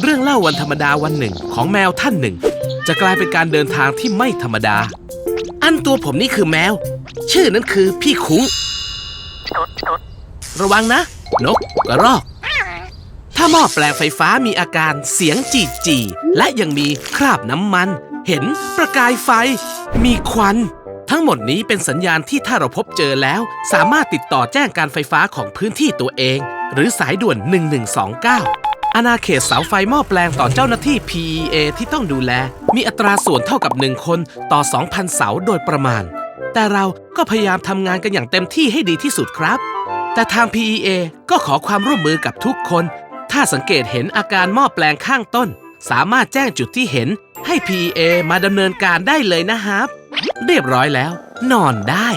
เรื่องเล่าวันธรรมดาวันหนึ่งของแมวท่านหนึ่ง จะกลายเป็นการเดินทางที่ไม่ธรรมดา อันตัวผมนี่คือแมว ชื่อนั้นคือพี่คุ้ง ระวังนะ นกกระรอก ถ้าหม้อแปลงไฟฟ้ามีอาการเสียงจีจีและยังมีคราบน้ำมัน เห็นประกายไฟ มีควัน ทั้งหมดนี้เป็นสัญญาณที่ถ้าเราพบเจอแล้ว สามารถติดต่อแจ้งการไฟฟ้าของพื้นที่ตัวเอง หรือสายด่วน 1129 อาณาเขตเสาไฟหม้อแปลงต่อเจ้าหน้าที่ PEA ที่ต้องดูแล มีอัตราส่วนเท่ากับ 1 คนต่อ 2,000 เสาโดยประมาณ แต่เราก็พยายามทำงานกันอย่างเต็มที่ให้ดีที่สุดครับ แต่ทาง PEA ก็ขอความร่วมมือกับทุกคน ถ้าสังเกตเห็นอาการหม้อแปลงข้างต้น สามารถแจ้งจุดที่เห็นให้ PEA มาดำเนินการได้เลยนะครับ เรียบร้อยแล้ว นอนได้